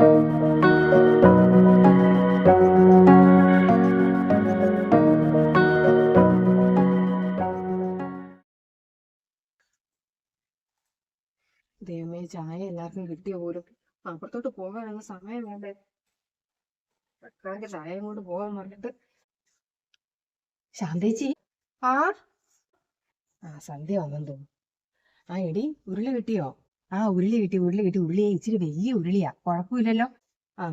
ദൈവമേ ചായ എല്ലാവർക്കും കിട്ടിയ പോലും. അപ്പുറത്തോട്ട് പോകാനുള്ള സമയം വേണ്ടേ? വെക്കാതെ ചായ കൊണ്ട് പോകാൻ പറഞ്ഞിട്ട്. ശാന്തേച്ചി? ആ ആ സന്ധ്യ വന്നു ആ എടി ഉരുളി കിട്ടിയോ? ആ ഉരുളി കിട്ടി ഉരുളി കിട്ടി. ഉരുളി ഇച്ചിരി വലിയ ഉരുളിയാ. കുഴപ്പമില്ലല്ലോ. ആ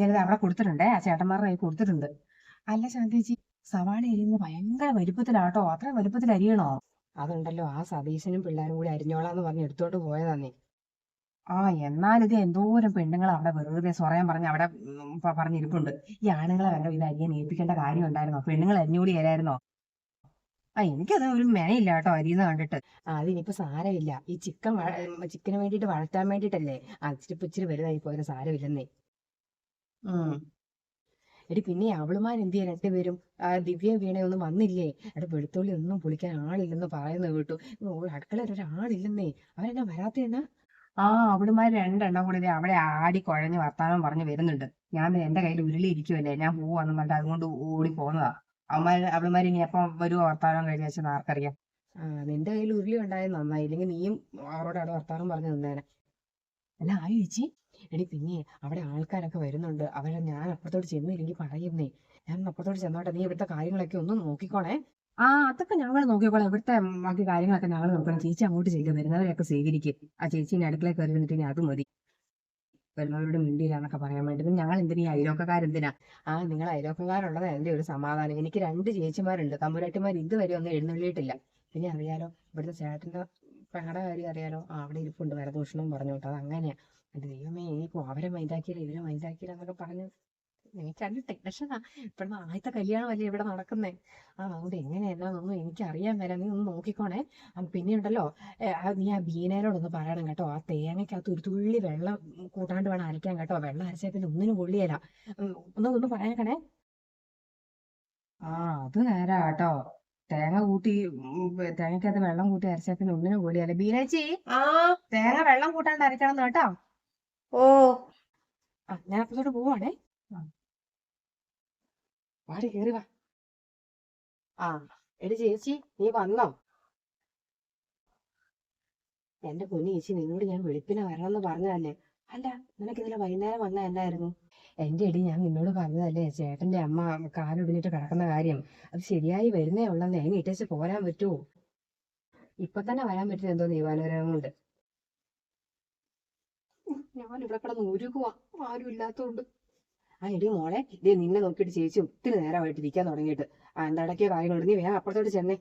ഞാനത് അവിടെ കൊടുത്തിട്ടുണ്ടേ. ആ ചേട്ടന്മാരുടെ കയ്യിൽ കൊടുത്തിട്ടുണ്ട്. അല്ല ശാന്തിജി സവാള അരിയുന്നത് ഭയങ്കര വലുപ്പത്തിലാട്ടോ. അത്ര വലുപ്പത്തിൽ അരിയണോ? അതുണ്ടല്ലോ. ആ സതീശനും പിള്ളേരും കൂടി അരിഞ്ഞോളാന്ന് പറഞ്ഞ് എടുത്തോണ്ട് പോയതാന്നേ. ആ എന്നാലിത് എന്തോരം പെണ്ണുങ്ങൾ അവിടെ വെറുതെ സ്വറയാൻ പറഞ്ഞ് അവിടെ പറഞ്ഞിരിപ്പുണ്ട്. ഈ ആണുങ്ങളെ കണ്ടോ ഇത് അരിയാൻ ഏൽപ്പിക്കേണ്ട കാര്യം ഉണ്ടായിരുന്നോ? പെണ്ണുങ്ങൾ അരിഞ്ഞുകൂടി ഏലായിരുന്നോ ആ എനിക്കത് ഒരു മെനയില്ല കേട്ടോ അരിന്ന് കണ്ടിട്ട്. അതിനിപ്പോ സാരമില്ല. ഈ ചിക്കൻ ചിക്കന് വേണ്ടിയിട്ട് വളർത്താൻ വേണ്ടിട്ടല്ലേ ആ ഇച്ചിരി വലുതായി പോയാലും സാരമില്ലെന്നേ. ഉം. എടി പിന്നെ അവളുമാർ എന്ത് ചെയ്യാൻ രണ്ടുപേരും? ആ ദിവ്യ വീണയൊന്നും വന്നില്ലേ? അവിടെ വെളുത്തുള്ളി ഒന്നും പൊളിക്കാൻ ആളില്ലെന്ന് പറയുന്നത് കേട്ടു. അടുക്കളയിൽ ഒരാളില്ലെന്നേ. അവരെന്നാ വരാത്തേന്നാ ആ അവളുമാർ രണ്ടെണ്ണം കൂടി അവളെ ആടി കുഴഞ്ഞ് വർത്താനം പറഞ്ഞ് വരുന്നുണ്ട്. ഞാൻ എന്റെ കയ്യിൽ ഉരുളി ഇരിക്കുമല്ലേ ഞാൻ പോവാന്ന് പറഞ്ഞിട്ട് അതുകൊണ്ട് ഓടി പോന്നതാ. അവന്മാര് അവളുമാർ ഇനി എപ്പം വരുമോ വർത്താനം കഴിഞ്ഞ വെച്ചാൽ ആർക്കറിയാം. നിന്റെ കയ്യിൽ ഉരുളി ഉണ്ടായത് നന്നായി. ഇല്ലെങ്കിൽ നീയും അവരോട് അവിടെ വർത്താനം പറഞ്ഞു നിന്നേനെ. അല്ല ആ ചേച്ചി? എടി പിന്നെ അവിടെ ആൾക്കാരൊക്കെ വരുന്നുണ്ട്. അവരെ ഞാൻ അപ്പുറത്തോട്ട് ചെന്നില്ലെങ്കിൽ പറയുന്നേ. ഞാൻ അപ്പുറത്തോട്ട് ചെന്നോട്ടെ. നീ ഇവിടുത്തെ കാര്യങ്ങളൊക്കെ ഒന്ന് നോക്കിക്കോണേ ആ അതൊക്കെ ഞങ്ങൾ നോക്കിക്കോളാം. ഇവിടുത്തെ ബാക്കി കാര്യങ്ങളൊക്കെ ഞങ്ങൾ നോക്കണം. ചേച്ചി അങ്ങോട്ട് ചെയ്യുക വരുന്നവരെയൊക്കെ സ്വീകരിക്കും. ആ ചേച്ചി ഇനി അടുക്കളയിൽ കയറി വന്നിട്ട് ഇനി അത് മതി. വരുന്നവരോട് മിണ്ടിയില്ലാന്നൊക്കെ പറയാൻ വേണ്ടി ഞങ്ങൾ എന്തിനാ അയലോക്കക്കാരെന്തിനാ ആ നിങ്ങൾ അയലോക്കക്കാരുള്ളത് എന്റെ ഒരു സമാധാനം. എനിക്ക് രണ്ട് ചേച്ചിമാരുണ്ട്. തമ്പുരാട്ടിമാർ ഇതുവരെ ഒന്നും എഴുന്നള്ളിയിട്ടില്ല. പിന്നെ അറിയാലോ ഇവിടുത്തെ ചേട്ടന്റെ പെങ്ങളുടെ കാര്യം അറിയാലോ. അവിടെ ഇരിപ്പുണ്ട്. വരദൂഷണം പറഞ്ഞു കേട്ടോ അത് അങ്ങനെയാ. ദൈവമേ ഇനിയിപ്പോ അവരെ മൈൻഡാക്കിയില്ല? ഇവരെ മൈൻഡാക്കിയില്ല എന്നൊക്കെ പറഞ്ഞു എനിക്കത് ടെൻഷനാ ഇപ്പോഴത്തെ ആദ്യത്തെ കല്യാണം അല്ലേ ഇവിടെ നടക്കുന്നേ? ആ അതുകൊണ്ട് എങ്ങനെയല്ലാന്നൊന്നും എനിക്ക് അറിയാൻ വരാം നീ ഒന്ന് നോക്കിക്കോണേ. പിന്നെ ഉണ്ടല്ലോ നീ ആ ബീനേനോടൊന്ന് പറയണം കേട്ടോ. ആ തേങ്ങയ്ക്കകത്ത് ഒരു തുള്ളി വെള്ളം കൂട്ടാണ്ട് വേണം അരയ്ക്കാൻ കേട്ടോ. വെള്ളം അരച്ചാൽ പിന്നെ ഒന്നിനും കൊള്ളിയല്ല ഒന്ന് ഒന്ന് പറയണേ ആ അത് നേരാ കേട്ടോ. തേങ്ങ കൂട്ടി തേങ്ങക്കകത്ത് വെള്ളം കൂട്ടി അരച്ചാൽ പിന്നെ ഒന്നിനും കൊള്ളിയല്ല ബീനേച്ചി തേങ്ങ വെള്ളം കൂട്ടാണ്ട് അരക്കണം കേട്ടോ. ഓ. ആ ഞാൻ അപ്പത്തോട്ട് പോവാണേ. വാടി കേറി വാ. ആ എടി ചേച്ചി നീ വന്നോ? എന്റെ പൊന്നു ചേച്ചി നിന്നോട് ഞാൻ വെളുപ്പിനെ വരണമെന്ന് പറഞ്ഞതല്ലേ? അല്ല നിനക്ക് ഇന്നലെ വൈകുന്നേരം വന്ന എന്നായിരുന്നു എന്റെ എടി ഞാൻ നിന്നോട് പറഞ്ഞതല്ലേ ചേട്ടന്റെ അമ്മ കാലൊടിഞ്ഞിട്ട് കിടക്കുന്ന കാര്യം. അത് ശരിയായി വരുന്നേ ഉള്ളെന്ന് എങ്ങനെ ഇട്ടേച്ച് പോരാൻ പറ്റുമോ ഇപ്പൊ തന്നെ വരാൻ പറ്റില്ല എന്തോ ദൈവാനുഗ്രഹം കൊണ്ട് ഞാൻ ഇവിടെ കിടന്ന് ഉരുകുവാ. ആരും ഇല്ലാത്തോണ്ട്. ആ എടി മോളെ ഇതേ നിന്നെ നോക്കിയിട്ട് ചേച്ചി ഒത്തിരി നേരമായിട്ട് ഇരിക്കാൻ തുടങ്ങിയിട്ട്. ആ എന്താടക്കിയ കാര്യങ്ങളുണ്ട് നീ വേഗം അപ്പുറത്തോട്ട് ചെന്നേ.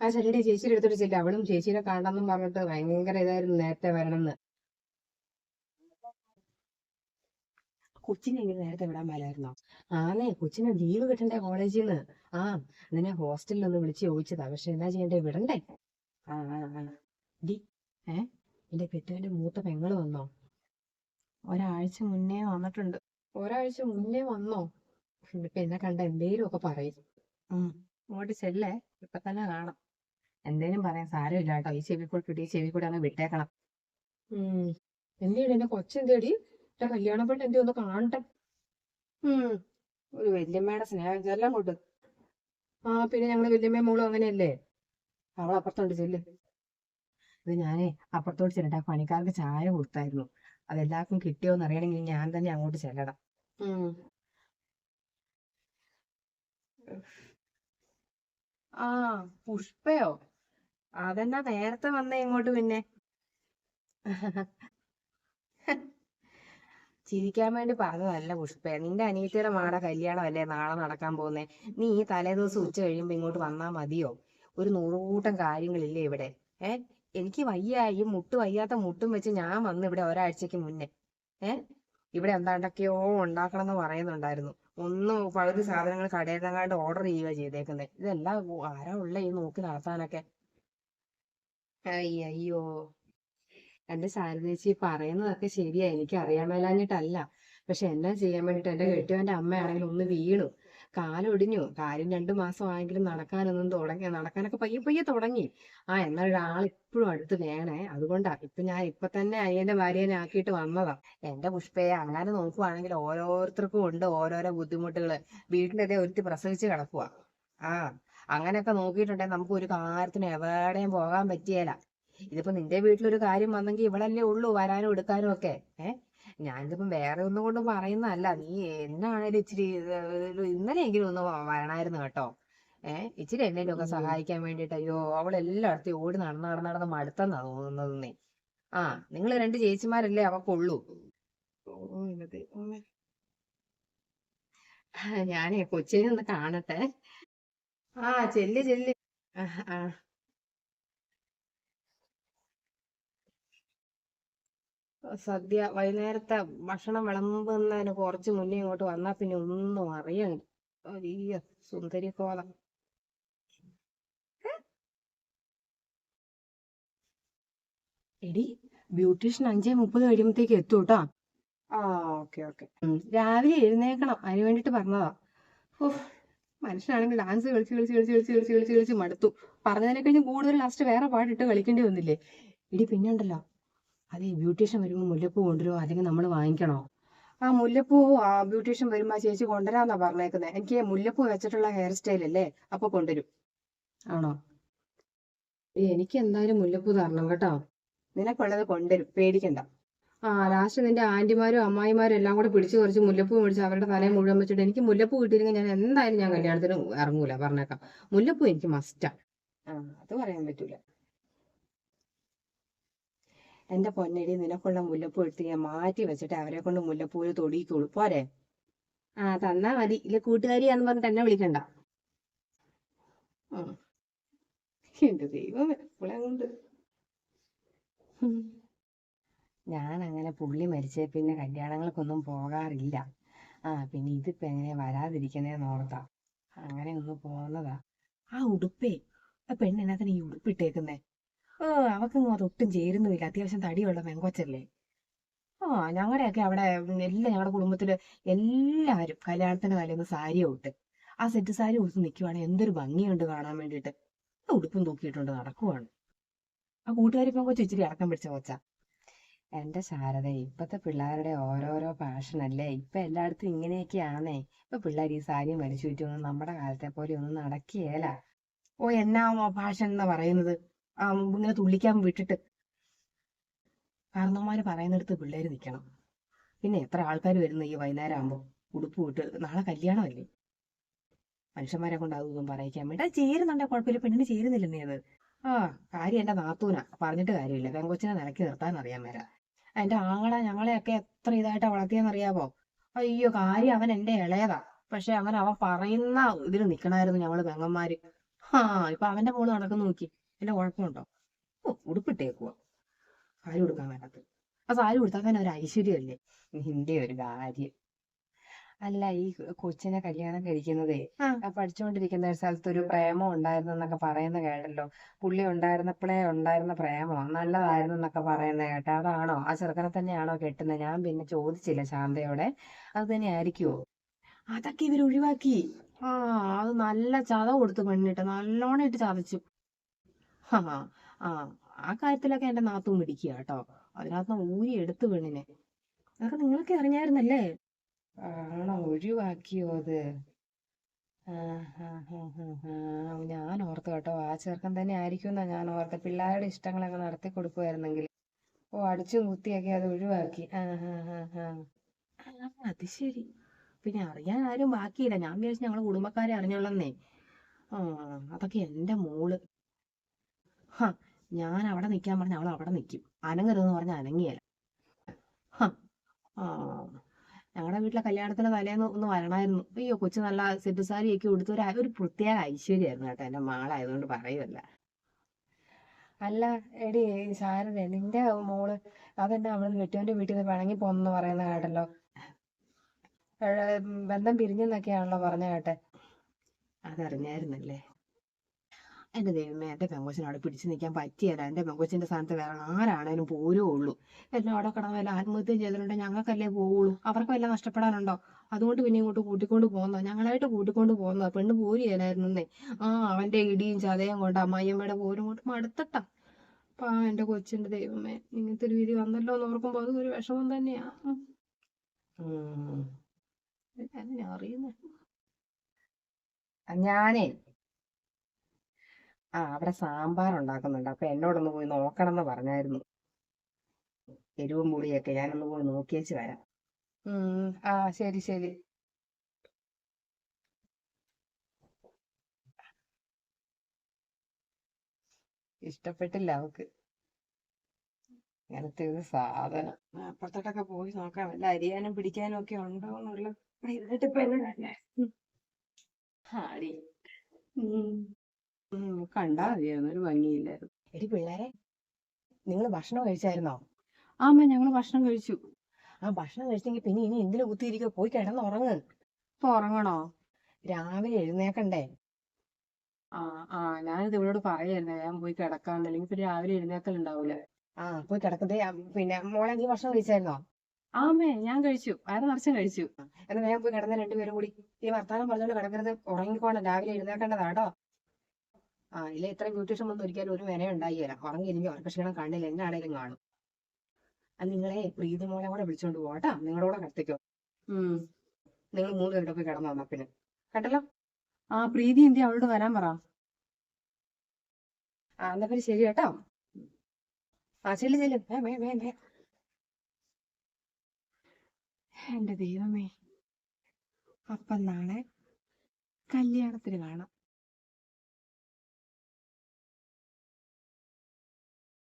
ആ ചെടിയുടെ ചേച്ചിയുടെ അടുത്തോട്ട് ചെല്ലും. അവളും ചേച്ചീനെ കാണണമെന്നും പറഞ്ഞിട്ട് ഭയങ്കര ഇതായിരുന്നു നേരത്തെ വരണമെന്ന്. കൊച്ചിനെ എങ്ങനെ നേരത്തെ വിടാൻ മേലായിരുന്നോ? ആന്നേ കൊച്ചിന് ലീവ് കിട്ടണ്ടേ കോളേജിൽ നിന്ന്? ആ നിന്നെ ഹോസ്റ്റലിൽ ഒന്ന് വിളിച്ച് ചോദിച്ചതാ. പക്ഷെ എന്നാ ചെയ്യണ്ടേ? വിടണ്ടേ? ആ ആ ഏ? എന്റെ കെട്ടുവിന്റെ മൂത്ത പെങ്ങൾ വന്നോ? ഒരാഴ്ച മുന്നേ വന്നിട്ടുണ്ട്. ഒരാഴ്ച മുന്നേ വന്നോ? ഇപ്പൊ എന്നെ കണ്ട എന്തേലും ഒക്കെ പറയും അങ്ങോട്ട് ചെല്ലേ? ഇപ്പൊ തന്നെ കാണാം. എന്തേലും പറയാൻ സാരമില്ല കേട്ടോ ഈ ചെവി കൂടെ കിട്ടി ഈ ചെവി കൂടെ അങ്ങ് വിട്ടേക്കണം. ഉം. എന്തേടി എന്റെ കൊച്ചെന്തേടി? എന്റെ കല്യാണ പെണ്ണ് എന്തേ ഒന്ന് കാണട്ടെ? ഒരു വല്യമ്മയുടെ സ്നേഹം ചെല്ലാം കൊണ്ട്. ആ പിന്നെ ഞങ്ങൾ വല്യമ്മ മോളും അങ്ങനെയല്ലേ? അവൾ അപ്പുറത്തോണ്ട് ചെല്ല്. ഇത് ഞാനേ അപ്പുറത്തോട്ട് ചെല്ലട്ടെ പണിക്കാർക്ക് ചായ കൊടുത്തായിരുന്നു. അതെല്ലാവർക്കും കിട്ടിയോന്ന് അറിയണമെങ്കിൽ ഞാൻ തന്നെ അങ്ങോട്ട് ചെല്ലണം. ആ പുഷ്പയോ? അതെന്നാ നേരത്തെ വന്നേ ഇങ്ങോട്ട് പിന്നെ? ചിരിക്കാൻ വേണ്ടി പറഞ്ഞതല്ല പുഷ്പേ. നിന്റെ അനിയത്തിയുടെ മകളുടെ കല്യാണമല്ലേ നാളെ നടക്കാൻ പോകുന്നേ? നീ ഈ തലേദിവസം ഉച്ച കഴിയുമ്പോ ഇങ്ങോട്ട് വന്നാ മതിയോ? ഒരു നൂറുകൂട്ടം കാര്യങ്ങളില്ലേ ഇവിടെ. ഏ? എനിക്ക് വയ്യ ഈ മുട്ട് വയ്യാത്ത മുട്ടും വെച്ച് ഞാൻ വന്നു ഇവിടെ ഒരാഴ്ചക്ക് മുന്നേ. ഏ? ഇവിടെ എന്താണ്ടൊക്കെയോ ഉണ്ടാക്കണം എന്ന് പറയുന്നുണ്ടായിരുന്നു. ഒന്നും പകുതി സാധനങ്ങൾ കടയിൽ നിന്നങ്ങാണ്ട് ഓർഡർ ചെയ്യുക ചെയ്തേക്കുന്നത് ഇതെല്ലാം ആരാ ഉള്ള ഈ നോക്കി നടത്താനൊക്കെ? അയ്യ അയ്യോ എന്റെ ശാരദേച്ചി പറയുന്നതൊക്കെ ശരിയാ എനിക്ക് അറിയാൻ മേലാഞ്ഞിട്ടല്ല. പക്ഷെ എന്നാ ചെയ്യാൻ വേണ്ടിട്ട് എന്റെ കെട്ടിയവന്റെ അമ്മയാണെങ്കിൽ ഒന്ന് വീണു. കാലൊടിഞ്ഞു. കാര്യം രണ്ടു മാസം ആയെങ്കിലും നടക്കാനൊന്നും തുടങ്ങി നടക്കാനൊക്കെ പയ്യെ പയ്യെ തുടങ്ങി. ആ എന്നാൽ ഒരാൾ ഇപ്പോഴും അടുത്ത് വേണേ. അതുകൊണ്ടാ ഇപ്പൊ ഞാൻ ഇപ്പൊ തന്നെ അയ്യന്റെ ഭാര്യനെ ആക്കിയിട്ട് വന്നതാ. എന്റെ പുഷ്പയെ അങ്ങനെ നോക്കുവാണെങ്കിൽ ഓരോരുത്തർക്കും ഉണ്ട് ഓരോരോ ബുദ്ധിമുട്ടുകൾ. വീട്ടിലതേ ഒരുത്തി പ്രസവിച്ച് കിടക്കുക ആ അങ്ങനെയൊക്കെ നോക്കിയിട്ടുണ്ടെങ്കിൽ നമുക്ക് ഒരു കാര്യത്തിന് എവിടെയും പോകാൻ പറ്റിയല്ല ഇതിപ്പോ നിന്റെ വീട്ടിലൊരു കാര്യം വന്നെങ്കിൽ ഇവളല്ലേ ഉള്ളൂ വരാനും എടുക്കാനും ഒക്കെ. ഏഹ് ഞാനിതിപ്പം വേറെ ഒന്നും കൊണ്ട് പറയുന്നതല്ല. നീ എന്നാണേലും ഇച്ചിരി ഇന്നലെ എങ്കിലും ഇന്നലെയെങ്കിലും ഒന്ന് വരണമായിരുന്നു കേട്ടോ. ഏഹ് ഇച്ചിരി എന്നേലും ഒക്കെ സഹായിക്കാൻ വേണ്ടിട്ട് അയ്യോ അവൾ എല്ലായിടത്തും ഓടി നടന്ന് നടന്ന് നടന്ന് മടുത്തെന്നാ തോന്നുന്നത് നീ ആ നിങ്ങൾ രണ്ട് ചേച്ചിമാരല്ലേ അവക്കുള്ളൂ. ഞാനേ കൊച്ചിനെ ഒന്ന് കാണട്ടെ. ആ ചെല്ല് ചെല്ല്. ആ. സദ്യ വൈകുന്നേരത്തെ ഭക്ഷണം വിളമ്പുന്നതിന് കുറച്ച് മുന്നേ ഇങ്ങോട്ട് വന്നാ പിന്നെ ഒന്നും അറിയണ്ട. വലിയ സുന്ദരി കോലം എടി ബ്യൂട്ടീഷ്യൻ അഞ്ചേ മുപ്പത് കഴിയുമ്പത്തേക്ക് എത്തും കേട്ടോ ആ ഓക്കെ ഓക്കെ. രാവിലെ എഴുന്നേക്കണം അതിന് വേണ്ടിട്ട് പറഞ്ഞതാ. ഓഹ് മനുഷ്യനാണെങ്കിൽ ഡാൻസ് കളിച്ച് കളിച്ച് കളിച്ച് കളിച്ച് കളിച്ച് കളിച്ച് കളിച്ച് മടുത്തു. പറഞ്ഞതിനെ കഴിഞ്ഞ് കൂടുതൽ ലാസ്റ്റ് വേറെ പാട്ടിട്ട് കളിക്കേണ്ടി വന്നില്ലേ? എടി പിന്നെ ഉണ്ടല്ലോ ഈ ബ്യൂട്ടീഷ്യൻ വരുമ്പോൾ മുല്ലപ്പൂ കൊണ്ടുവരുമോ അല്ലെങ്കിൽ നമ്മൾ വാങ്ങിക്കണോ? ആ മുല്ലപ്പൂ ആ ബ്യൂട്ടീഷ്യൻ വരുമ്പോൾ ആ ചേച്ചി കൊണ്ടുവരാന്നാ പറഞ്ഞേക്കുന്നത് എനിക്ക് മുല്ലപ്പൂ വെച്ചിട്ടുള്ള ഹെയർ സ്റ്റൈൽ അല്ലേ? അപ്പൊ കൊണ്ടുവരും. ആണോ? എനിക്ക് എന്തായാലും മുല്ലപ്പൂ തരണം കേട്ടോ. നിനക്കുള്ളത് കൊണ്ടുവരും. പേടിക്കണ്ട. ആ ലാസ്റ്റ് നിന്റെ ആന്റിമാരും അമ്മായിമാരും എല്ലാം കൂടെ പിടിച്ചു കുറച്ച് മുല്ലപ്പൂ മേടിച്ച് അവരുടെ തലയിൽ മുഴുവൻ വെച്ചിട്ട് എനിക്ക് മുല്ലപ്പൂ കിട്ടിയില്ലെങ്കിൽ ഞാൻ എന്തായാലും ഞാൻ കല്യാണത്തിന് ഇറങ്ങൂല പറഞ്ഞേക്കാം. മുല്ലപ്പൂ എനിക്ക് മസ്റ്റാ അത് പറയാൻ പറ്റൂല. എന്റെ പൊന്നടി നിനക്കുള്ള മുല്ലപ്പൂ എടുത്ത് ഞാൻ മാറ്റി വെച്ചിട്ട് അവരെ കൊണ്ട് മുല്ലപ്പൂവിൽ തൊടിയിക്കോളൂ പോരെ? ആ തന്നാ മതി. ഇല്ല കൂട്ടുകാരിയാന്ന് പറഞ്ഞിട്ട് എന്നെ വിളിക്കണ്ട. എന്റെ കൊണ്ട്. ഞാൻ അങ്ങനെ പുള്ളി മരിച്ചേ പിന്നെ കല്യാണങ്ങൾക്കൊന്നും പോകാറില്ല. ആ പിന്നെ ഇതിപ്പോ എങ്ങനെ വരാതിരിക്കുന്നേന്ന് ഓർത്താ. അങ്ങനെ ഒന്ന് പോന്നതാ. ആ ഉടുപ്പേ ആ പെണ്ണിനകത്തിന് ഈ ഉടുപ്പിട്ടേക്കുന്നേ? ഓ അവക്കൊന്നും അത് ഒട്ടും ചേരുന്നുമില്ല അത്യാവശ്യം തടിയുള്ള പെങ്കൊച്ചല്ലേ. ആ ഞങ്ങളുടെയൊക്കെ അവിടെ എല്ലാം ഞങ്ങളുടെ കുടുംബത്തിൽ എല്ലാവരും കല്യാണത്തിന്റെ തലേന്ന് സാരി ഇട്ട് ആ സെറ്റ് സാരി ഉടുത്ത് നിൽക്കുവാണെങ്കിൽ എന്തൊരു ഭംഗിയുണ്ട് കാണാൻ വേണ്ടിയിട്ട്. ഉടുപ്പും തൂക്കിയിട്ടുണ്ട്. നടക്കുവാണ്. ആ കൂട്ടുകാരി പെങ്കൊച്ചു ഇച്ചിരി അടക്കം പിടിച്ച കൊച്ച. എന്റെ ശാരദ ഇപ്പത്തെ പിള്ളേരുടെ ഓരോരോ ഫാഷൻ അല്ലേ? ഇപ്പൊ എല്ലായിടത്തും ഇങ്ങനെയൊക്കെയാണേ ഇപ്പൊ പിള്ളേർ ഈ സാരി വലിച്ചു ചുറ്റൊന്നും നമ്മുടെ കാലത്തെ പോലെ ഒന്നും നടക്കുകയല്ല ഓ എന്നാ ഫാഷൻ എന്നാ പറയുന്നത്? ഇങ്ങനെ തുള്ളിക്കാൻ വിട്ടിട്ട് കാരണവന്മാര് പറയുന്നിടത്ത് പിള്ളേര് നിൽക്കണം പിന്നെ എത്ര ആൾക്കാർ വരുന്നു ഈ വൈകുന്നേരം ആകുമ്പോ ഉടുപ്പ് വിട്ട് നാളെ കല്യാണമല്ലേ? മനുഷ്യന്മാരെ കൊണ്ട് അതൊന്നും പറയിക്കാൻ വേണ്ടി. അത് ചേരുന്നുണ്ടെ? കുഴപ്പമില്ല. പെണ്ണിന് ചേരുന്നില്ലെന്നേ അത്. ആ കാര്യം എന്റെ നാത്തൂനാ. പറഞ്ഞിട്ട് കാര്യമില്ല. പെങ്കൊച്ചിനെ നിലക്കി നിർത്താൻ അറിയാൻ വരാ എന്റെ ആങ്ങളെ ഞങ്ങളെയൊക്കെ എത്ര ഇതായിട്ടാ വളർത്തിയെന്നറിയാവോ? അയ്യോ കാര്യം അവൻ എന്റെ ഇളയതാ. പക്ഷെ അവൻ അവൻ പറയുന്ന ഇതിൽ നിക്കണായിരുന്നു ഞങ്ങൾ പെങ്ങന്മാര്. ആ ഇപ്പൊ അവന്റെ മോൾ നടക്കുന്നു നോക്കി. എന്റെ കുഴപ്പമുണ്ടോ? ഓ ഉടുപ്പിട്ടേക്കുക സാരി ഉടുക്കാൻ വേണ്ടത് ആ സാരി ഉടുത്താൽ തന്നെ ഒരു ഐശ്വര്യമല്ലേ? നിന്റെ ഒരു കാര്യം അല്ല ഈ കൊച്ചിനെ കല്യാണം കഴിക്കുന്നതേ പഠിച്ചുകൊണ്ടിരിക്കുന്ന ഒരു സ്ഥലത്ത് ഒരു പ്രേമം ഉണ്ടായിരുന്നു എന്നൊക്കെ പറയുന്ന കേട്ടല്ലോ. പുള്ളി ഉണ്ടായിരുന്നപ്പോഴേ ഉണ്ടായിരുന്ന പ്രേമോ. നല്ലതായിരുന്നു എന്നൊക്കെ പറയുന്ന കേട്ട. അതാണോ? ആ ചെറുക്കനെ തന്നെയാണോ കെട്ടുന്നത് ഞാൻ പിന്നെ ചോദിച്ചില്ല ശാന്തയോടെ. അത് തന്നെ ആയിരിക്കുമോ അതൊക്കെ ഇവർ ഒഴിവാക്കി. ആ അത് നല്ല ചത കൊടുത്തു പെണ്ണിട്ട്. നല്ലോണം ഇട്ട് ചതച്ചു. ആ ആ ആ കാര്യത്തിലൊക്കെ എന്റെ നാത്തും പിടിക്കുക കേട്ടോ. അതിനകത്ത് ഊരി എടുത്തു പെണ്ണിനെ. അതൊക്കെ നിങ്ങളൊക്കെ അറിഞ്ഞായിരുന്നല്ലേ? ആണോ? ഒഴിവാക്കിയോ അത്. ഞാൻ ഓർത്തു കേട്ടോ ആ ചെറുക്കൻ തന്നെ ആയിരിക്കും എന്നാ ഞാൻ ഓർത്തെ. പിള്ളേരുടെ ഇഷ്ടങ്ങളൊക്കെ നടത്തി കൊടുക്കുമായിരുന്നെങ്കിൽ ഓ അടിച്ചും കുത്തിയൊക്കെ അത് ഒഴിവാക്കി. അത് ശരി. പിന്നെ അറിയാൻ ആരും ബാക്കിയില്ല. ഞാൻ വിചാരിച്ചു ഞങ്ങളെ കുടുംബക്കാരെ അറിഞ്ഞോളന്നേ ആ അതൊക്കെ എന്റെ മോൾ. ഹ ഞാൻ അവിടെ നിൽക്കാൻ പറഞ്ഞ അവൾ അവിടെ നിൽക്കും അനങ്ങരുതെന്ന് പറഞ്ഞ അനങ്ങിയല്ല. ഹ ആ ഞങ്ങളുടെ വീട്ടിലെ കല്യാണത്തിന് തലേന്ന് ഒന്ന് വരണമായിരുന്നു അയ്യോ കൊച്ചു നല്ല സെറ്റ് സാരിയൊക്കെ ഉടുത്ത് ഒരു ഒരു പ്രത്യേക ഐശ്വര്യമായിരുന്നു കേട്ടോ എന്റെ മാളായതുകൊണ്ട് പറയുമല്ല അല്ല എടി ശാരദ നിന്റെ മോൾ അതെന്നെ അവൾ കെട്ടിയവന്റെ വീട്ടിൽ നിന്ന് പിണങ്ങി പോന്നെന്ന് പറയുന്ന കേട്ടല്ലോ. ബന്ധം പിരിഞ്ഞെന്നൊക്കെയാണല്ലോ പറഞ്ഞ കേട്ടെ. അതറിഞ്ഞായിരുന്നല്ലേ? എന്റെ ദൈവമേ എന്റെ പെങ്കൊച്ചിന് അവിടെ പിടിച്ചു നിൽക്കാൻ പറ്റിയല്ല എന്റെ പെങ്കൊച്ചിന്റെ സ്ഥാനത്ത് വേറെ ആരാണേലും പോരേ ഉള്ളൂ. എല്ലാം അവിടെ കിടന്ന് വല്ല ആത്മഹത്യ ചെയ്തിട്ടുണ്ടെങ്കിൽ ഞങ്ങൾക്കല്ലേ പോവുള്ളൂ. അവർക്ക് വല്ല നഷ്ടപ്പെടാനുണ്ടോ? അതുകൊണ്ട് പിന്നെ ഇങ്ങോട്ട് കൂട്ടിക്കൊണ്ട് പോകുന്നോ ഞങ്ങളായിട്ട് കൂട്ടിക്കൊണ്ട് പോകുന്നോ പെണ്ണ് പോരിയല്ലായിരുന്നേ ആ അവന്റെ ഇടിയും ചതയും കൊണ്ട് അമ്മായിയമ്മയുടെ പോരും കൊണ്ട് മടുത്തട്ടാ. അപ്പൊ ആ എന്റെ കൊച്ചിന്റെ ദൈവമേ ഇങ്ങനത്തെ ഒരു വിധി വന്നല്ലോ എന്ന് ഓർക്കുമ്പോൾ അത് ഒരു വിഷമം തന്നെയാ. അറിയുന്നേ. ഞാനേ ആ അവിടെ സാമ്പാർ ഉണ്ടാക്കുന്നുണ്ട് അപ്പൊ എന്നോടൊന്ന് പോയി നോക്കണം എന്ന് പറഞ്ഞായിരുന്നു. എരിവും പുളിയൊക്കെ ഞാനൊന്ന് പോയി നോക്കിയേച്ച് വരാം. ആ ശരി ശരി. ഇഷ്ടപ്പെട്ടില്ല അവക്ക്. ഇങ്ങനത്തെ ഒരു സാധനം. അപ്പുറത്തോട്ടൊക്കെ പോയി നോക്കാം. വല്ല അരിയാനും പിടിക്കാനും ഒക്കെ ഉണ്ടോ എന്നുള്ള എന്നിട്ട് ഇപ്പൊ എന്നെ തന്നെ ആടി കണ്ടാ മതിയായിരുന്നു. ഒരു ഭംഗിയില്ലായിരുന്നു. എടി പിള്ളേരെ നിങ്ങൾ ഭക്ഷണം കഴിച്ചായിരുന്നോ? ആമ്മ ഞങ്ങൾ ഭക്ഷണം കഴിച്ചു. ആ ഭക്ഷണം കഴിച്ചെങ്കിൽ പിന്നെ ഇനി എന്തിനു കുത്തിയിരിക്കുക പോയി കിടന്ന് ഉറങ്ങ്. ഇപ്പൊ ഉറങ്ങണോ? രാവിലെ എഴുന്നേക്കണ്ടേ? ആ ആ ഞാനിത് ഇവളോട് പറയായിരുന്നു. ഞാൻ പോയി കിടക്കാണ്ട് അല്ലെങ്കിൽ ഇപ്പൊ രാവിലെ എഴുന്നേക്കൽ ഉണ്ടാവൂല. ആ പോയി കിടക്കതേ പിന്നെ മോളെ നീ ഭക്ഷണം കഴിച്ചായിരുന്നോ? ആമേ ഞാൻ കഴിച്ചു. വയറ് നിറച്ചും കഴിച്ചു. എന്നാ ഞാൻ പോയി കിടന്ന രണ്ടുപേരും കൂടി ഈ വർത്താനം പറഞ്ഞോണ്ട് കിടക്കരുത്. ഉറങ്ങിക്കോണം. രാവിലെ എഴുന്നേക്കേണ്ടതാട്ടോ ആ ഇല്ല ഇത്രയും ബ്യൂട്ടീഷ്യൻ ഒന്നും ഒരിക്കലും ഒരു വില ഉണ്ടായില്ല. ഉറങ്ങിയിരിക്കും. അവർക്ക് ക്ഷീണം കണ്ണിൽ എന്നാണേലും കാണും. അത് നിങ്ങളെ പ്രീതി മോളെ കൂടെ വിളിച്ചോണ്ട് പോവാട്ടാ നിങ്ങളോട് കത്തിക്കോ. ഉം. നിങ്ങൾ മൂന്ന് പേരുടെ പോയി കിടന്നു വന്നാ പിന്നെ. കേട്ടല്ലോ? ആ പ്രീതി എന്തി അവളോട് വരാൻ പറ. ആ എന്നാ പിന്നെ ശരി കേട്ടോ. ആ ചെല്ലു ചെല്ലു. വേ വേ വേ എന്റെ ദൈവമേ. അപ്പം നാളെ കല്യാണത്തിന് കാണാം.